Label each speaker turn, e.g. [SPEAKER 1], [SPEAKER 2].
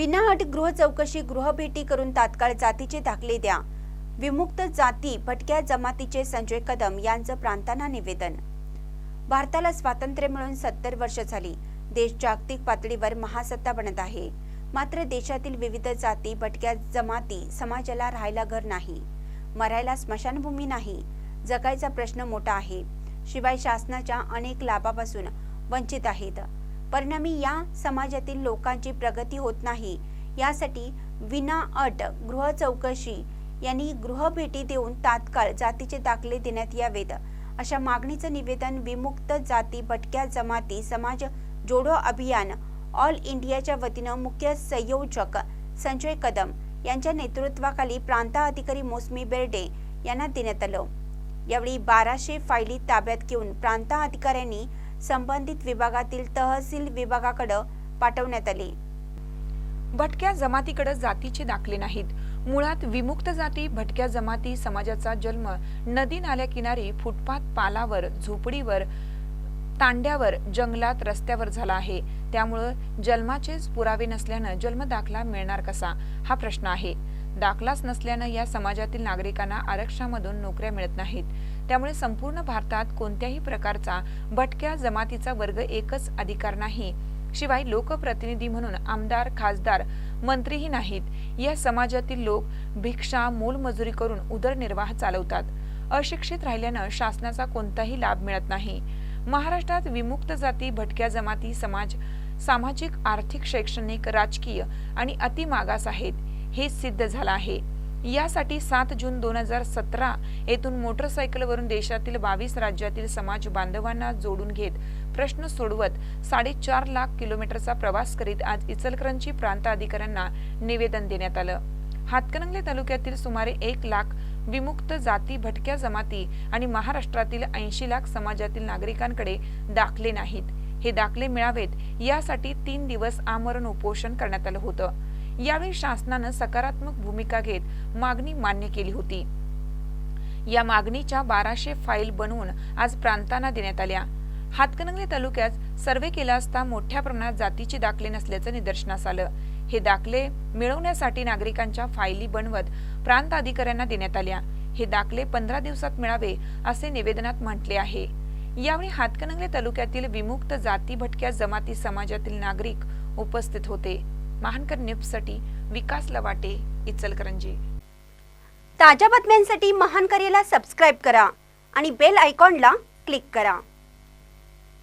[SPEAKER 1] विनाअट गृह चौकशी गृहभेटी करून तात्काळ जातीचे दाखले द्या. विमुक्त जाती भटक्या जमातीचे संजय कदम यांचं प्रांतांना निवेदन. भारताला स्वातंत्र्य मिळून सत्तर वर्ष झाली. देश जागतिक पातळीवर महासत्ता बनत आहे. मात्र देशातील विविध जाती भटक्या जमाती समाजाला राहायला घर नाही. मरायला स्मशानभूमी नाही. जगायचा प्रश्न मोठा आहे. शिवाय शासनाच्या अनेक लाभापासून वंचित आहेत. परिणामी या समाजातील लोकांची प्रगती होत नाही. यासाठी विना अट गृह चौकशी यांनी गृहभेटी देऊन तात्काळ जातीचे दाखले देण्यात यावेत. अशा मागणीचं निवेदन विमुक्त जाती भटक्या जमाती समाज जोडो अभियान ऑल इंडियाच्या वतीनं मुख्य संयोजक संजय कदम यांच्या नेतृत्वाखाली प्रांताधिकारी मोसमी बेर्डे यांना देण्यात आलं. यावेळी बाराशे फायली ताब्यात घेऊन प्रांताधिकाऱ्यांनी संबंधित विभागातील तहसील विभागाकडे पाठवण्यात आली.
[SPEAKER 2] भटक्या जमातीकडे जातीचे दाखले नाहीत. मुळात विमुक्त जाती भटक्या जमाती समाजाचा जन्म नदी नाल्या किनारी फुटपाथ पालावर झोपडीवर तांड्यावर जंगलात रस्त्यावर झाला आहे. त्यामुळं जन्माचेच पुरावे नसल्यानं जन्म दाखला मिळणार कसा? हा प्रश्न आहे. दाखलाच नसल्यानं या समाजातील नागरिकांना आरक्षणामधून नोकऱ्या मिळत नाहीत. त्यामुळे संपूर्ण भारतात कोणत्याही प्रकारचा भटक्या जमातीचा वर्ग एकच अधिकार नाही. शिवाय लोकप्रतिनिधी म्हणून आमदार खासदार मंत्रीही नाहीत. या समाजातील लोक भिक्षा मोलमजुरी करून उदरनिर्वाह चालवतात. अशिक्षित राहिल्यानं शासनाचा कोणताही लाभ मिळत नाही. महाराष्ट्रात विमुक्त जाती भटक्या जमाती समाज सामाजिक आर्थिक शैक्षणिक राजकीय आणि अतिमागास आहेत. हे सिद्ध झालं आहे. यासाठी सात जून दोन हजार सतरा येथून मोटरसायकलवरून देशातील बावीस राज्यातील समाज बांधवांना जोडून घेत प्रश्न सोडवत साडेचार लाख किलोमीटरचा प्रवास करीत आज इचलकरंजी प्रांत अधिकाऱ्यांना निवेदन देण्यात आलं. हातकणंगले तालुक्यातील सुमारे एक लाख विमुक्त जाती भटक्या जमाती आणि महाराष्ट्रातील ऐंशी लाख समाजातील नागरिकांकडे दाखले नाहीत. हे दाखले मिळावेत यासाठी तीन दिवस आमरण उपोषण करण्यात आलं होतं. यावेळी शासनानं सकारात्मक भूमिका घेत मागणी मान्य केली होती. या मागणीच्या बाराशे फाईल बनवून आज प्रांतांना देण्यात आल्या. हातकणंगले तालुक्यात सर्वे केला असता मोठ्या प्रमाणात जातीचे दाखले नसल्याचं निदर्शनास आलं. हे दाखले मिळवण्यासाठी नागरिकांच्या फायली बनवत प्रांत अधिकाऱ्यांना देण्यात आल्या. हे दाखले पंधरा दिवसात मिळावे असे निवेदनात म्हटले आहे. यावेळी हातकणंगले तालुक्यातील विमुक्त जाती भटक्या जमाती समाजातील नागरिक उपस्थित होते. महानकर न्यूजसाठी विकास लवाटे इचलकरंजी.
[SPEAKER 1] ताज्या बातम्यांसाठी महानकरेला सबस्क्राईब करा आणि बेल आयकॉनला क्लिक करा.